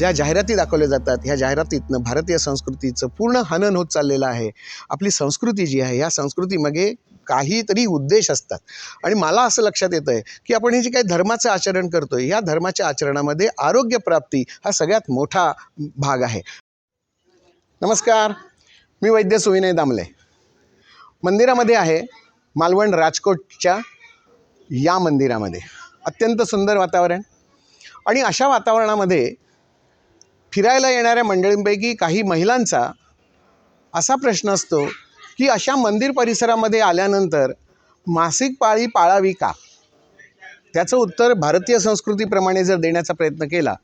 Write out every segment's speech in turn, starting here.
ज्या जाहिराती दाखवल्या जातात ह्या जाहिरातीतनं भारतीय संस्कृतीचं पूर्ण हनन होत चाललेलं आहे. आपली संस्कृती जी आहे ह्या संस्कृतीमागे काहीतरी उद्देश असतात. आणि मला असं लक्षात येतं आहे की आपण हे जे काही धर्माचं आचरण करतो आहे ह्या धर्माच्या आचरणामध्ये आरोग्यप्राप्ती हा सगळ्यात मोठा भाग आहे. नमस्कार मी वैद्य सुविनय दामले. मंदिरामध्ये आहे मालवण राजकोटच्या या मंदिरामध्ये. अत्यंत सुंदर वातावरण. आणि अशा वातावरणामध्ये फिरायला येणाऱ्या मंडळींपैकी काही महिलांचा असा प्रश्न असतो की अशा मंदिर परिसरामध्ये आल्यानंतर मासिक पाळी पाळावी का? त्याचं उत्तर भारतीय संस्कृतीप्रमाणे जर देण्याचा प्रयत्न केला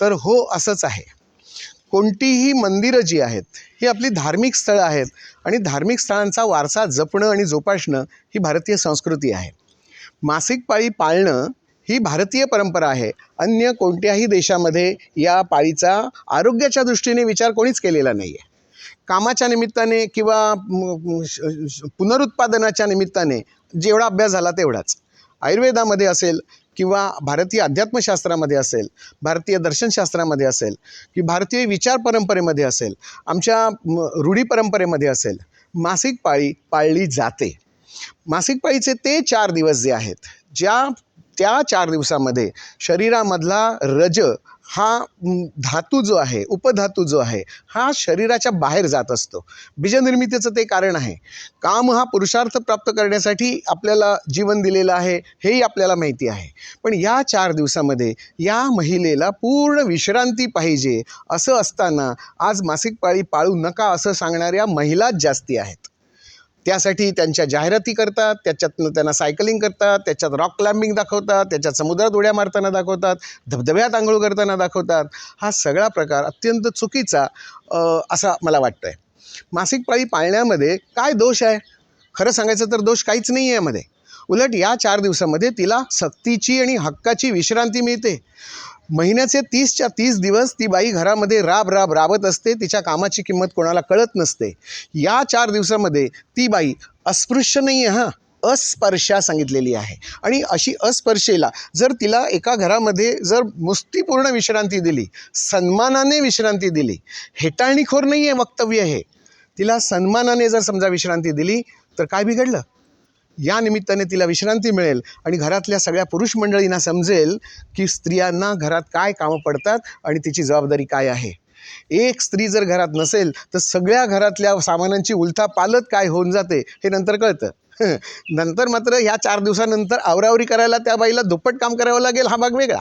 तर हो असंच आहे. कोणतीही मंदिरं जी आहेत ही आपली धार्मिक स्थळं आहेत आणि धार्मिक स्थळांचा वारसा जपणं आणि जोपासणं ही भारतीय संस्कृती आहे. मासिक पाळी पाळणं ही भारतीय परंपरा आहे. अन्य कोणत्याही देशामध्ये या पाळीचा आरोग्याच्या दृष्टीने विचार कोणीच केलेला नाही आहे कामाच्या निमित्ताने किंवा पुनरुत्पादनाच्या निमित्ताने जेवढा अभ्यास झाला तेवढाच. आयुर्वेदामध्ये असेल किंवा भारतीय अध्यात्मशास्त्रामध्ये असेल भारतीय दर्शनशास्त्रामध्ये असेल की भारतीय विचार परंपरेमध्ये असेल आमच्या रूढी परंपरेमध्ये असेल मासिक पाळी पाळली जाते. मासिक पाळीचे ते चार दिवस जे आहेत ज्या त्या चार दिवसामध्ये शरीरामधला रज हा धातू जो आहे उपधातू जो आहे हा शरीराच्या बाहेर जात असतो. बीजनिर्मितीचं ते कारण आहे. काम हा पुरुषार्थ प्राप्त करण्यासाठी आपल्याला जीवन दिलेलं आहे हेही आपल्याला माहिती आहे. पण या चार दिवसामध्ये या महिलेला पूर्ण विश्रांती पाहिजे असं असताना आज मासिक पाळी पाळू नका असं सांगणाऱ्या महिलाच जास्ती आहेत. त्यासाठी त्यांच्या जाहिराती करतात त्याच्यातनं त्यांना सायकलिंग करतात त्याच्यात रॉक क्लाइम्बिंग दाखवतात त्याच्यात समुद्रात उड्या मारताना दाखवतात धबधब्यात आंघोळ करताना दाखवतात. हा सगळा प्रकार अत्यंत चुकीचा असा मला वाटतं आहे मासिक पाळी पाळण्यामध्ये काय दोष आहे? खरं सांगायचं तर दोष काहीच नाही आहे यामध्ये. उलट या चार दिवसामध्ये तिला सक्तीची आणि हक्काची विश्रांती मिळते. महिन्याचे तीसच्या तीस दिवस ती बाई घरामध्ये राब राब राबत असते तिच्या कामाची किंमत कोणाला कळत नसते. या चार दिवसामध्ये ती बाई अस्पृश्य नाही आहे हां. अस्पर्शा सांगितलेली आहे. आणि अशी अस्पर्शेला जर तिला एका घरामध्ये जर मुस्तीपूर्ण विश्रांती दिली सन्मानाने विश्रांती दिली हेटाळणीखोर नाही आहे वक्तव्य हे. तिला सन्मानाने जर समजा विश्रांती दिली तर काय बिघडलं? या निमित्ताने तिला विश्रांती मिळेल आणि घरातल्या सगळ्या पुरुष मंडळींना समजेल की स्त्रियांना घरात काय कामं पडतात आणि तिची जबाबदारी काय आहे. एक स्त्री जर घरात नसेल तर सगळ्या घरातल्या सामानांची उलथा पालत काय होऊन जाते हे नंतर कळतं. नंतर मात्र ह्या चार दिवसानंतर आवरावरी करायला त्या बाईला दुप्पट काम करावं लागेल हा भाग वेगळा.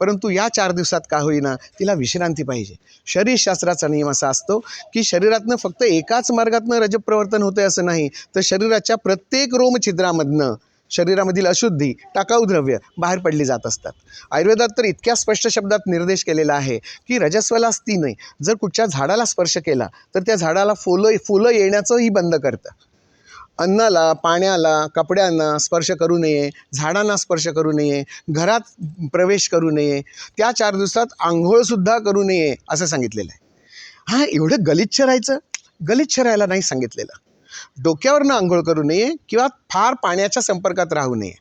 परंतु या चार दिवसात का होईना तिला विश्रांती पाहिजे. शरीरशास्त्राचा नियम असा असतो की शरीरातनं फक्त एकाच मार्गातनं रजप्रवर्तन होतं असं नाही तर शरीराच्या प्रत्येक रोमछिद्रामधनं शरीरामधील अशुद्धी टाकाऊ द्रव्य बाहेर पडली जात असतात. आयुर्वेदात तर इतक्या स्पष्ट शब्दात निर्देश केलेला आहे की रजस्वला स्थिती नाही. जर कुठच्या झाडाला स्पर्श केला तर त्या झाडाला फुलं फुलं येण्याचंही बंद करतं. अन्नाला पाण्याला कपड्यांना स्पर्श करू नये झाडांना स्पर्श करू नये घरात प्रवेश करू नये त्या चार दिवसात आंघोळसुद्धा करू नये असं सांगितलेलं आहे. हां एवढं गलिच्छ राहायचं? गलिच्छ राहायला नाही सांगितलेलं. डोक्यावरनं आंघोळ करू नये किंवा फार पाण्याच्या संपर्कात राहू नये.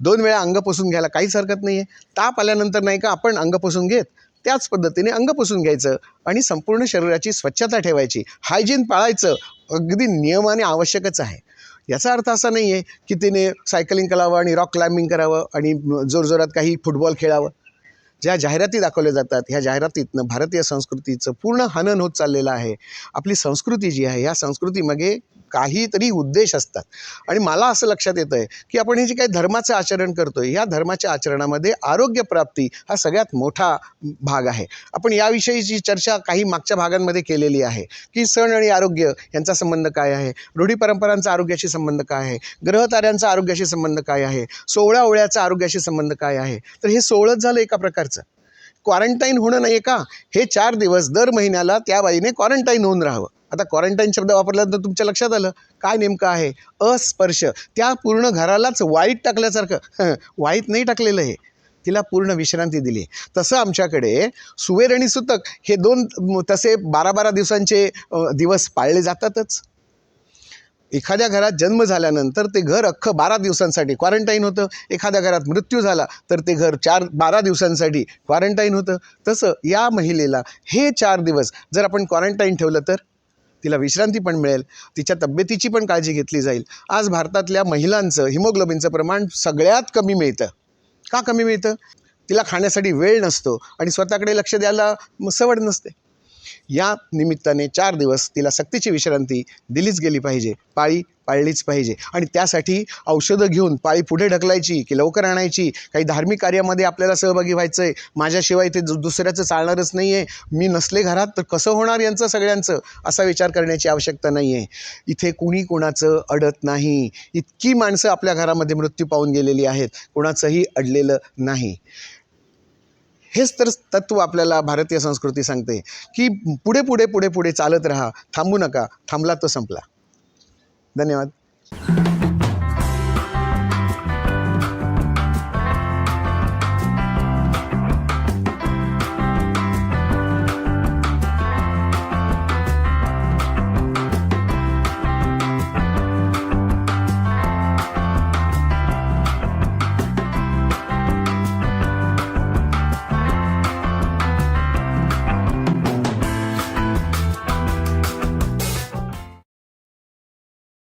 दोन वेळा अंग पुसून घ्यायला काहीच हरकत नाही आहे ताप आल्यानंतर नाही का आपण अंग पुसून घेत त्याच पद्धतीने अंग पुसून घ्यायचं आणि संपूर्ण शरीराची स्वच्छता ठेवायची. हायजीन पाळायचं अगदी नियमाने आवश्यकच आहे. याचा अर्थ असा नाही आहे की तिने सायकलिंग करावं आणि रॉक क्लाइम्बिंग करावं आणि जोरजोरात काही फुटबॉल खेळावं. ज्या जाहिराती दाखवल्या जातात ह्या जाहिरातीतनं भारतीय संस्कृतीचं पूर्ण हनन होत चाललेलं आहे. आपली संस्कृती जी आहे ह्या संस्कृतीमागे काहीतरी उद्देश असतात. आणि मला असं लक्षात येतं आहे की आपण हे जे काही धर्माचं आचरण करतो आहे ह्या धर्माच्या आचरणामध्ये आरोग्यप्राप्ती हा सगळ्यात मोठा भाग आहे. आपण याविषयीची चर्चा काही मागच्या भागांमध्ये केलेली आहे की सण आणि आरोग्य यांचा संबंध काय आहे? रूढी परंपरांचा आरोग्याशी संबंध काय आहे? ग्रहताऱ्यांचा आरोग्याशी संबंध काय आहे? सोहळ्या ओळ्याचा आरोग्याशी संबंध काय आहे? तर हे सोहळंच झालं एका प्रकारचं. क्वारंटाईन होणं नाही का? हे चार दिवस दर महिन्याला त्या बाईने क्वारंटाईन होऊन राहावं. आता क्वारंटाईन शब्द वापरल्यानंतर तुमच्या लक्षात आलं? काय नेमकं आहे? अस्पर्श. त्या पूर्ण घरालाच वाईट टाकल्यासारखं. वाईट नाही टाकलेलं हे. तिला पूर्ण विश्रांती दिली. तसं आमच्याकडे सुवेर आणि सुतक हे दोन तसे बारा बारा दिवसांचे दिवस पाळले जातातच. एखाद्या घरात जन्म झाल्यानंतर ते घर अख्खं बारा दिवसांसाठी क्वारंटाईन होतं. एखाद्या घरात मृत्यू झाला तर ते घर चार बारा दिवसांसाठी क्वारंटाईन होतं. तसं या महिलेला हे चार दिवस जर आपण क्वारंटाईन ठेवलं तर? तिला विश्रांती पण मिळेल तिच्या तब्येतीची पण काळजी घेतली जाईल. आज भारतातल्या महिलांचं हिमोग्लोबिनचं प्रमाण सगळ्यात कमी मिळतं. का कमी मिळतं? तिला खाण्यासाठी वेळ नसतो आणि स्वतःकडे लक्ष द्यायला सवड नसते. या निमित्ताने चार दिवस तिला सक्तीची विश्रांती दिलीच गेली पाहिजे. पाळी पाळलीच पाहिजे. आणि त्यासाठी औषधं घेऊन पाळी पुढे ढकलायची की लवकर आणायची. काही धार्मिक कार्यामध्ये आपल्याला सहभागी व्हायचं आहे माझ्याशिवाय ते दु- दुसऱ्याचं चालणारच नाही आहे मी नसले घरात तर कसं होणार यांचं सगळ्यांचं? असा विचार करण्याची आवश्यकता नाही आहे इथे कुणी कोणाचं अडत नाही. इतकी माणसं आपल्या घरामध्ये मृत्यू पावून गेलेली आहेत. कोणाचंही अडलेलं नाही. हेच तर तत्व आपल्याला भारतीय संस्कृती सांगते की पुढे पुढे पुढे पुढे चालत राहा. थांबू नका. थांबला तो संपला. धन्यवाद.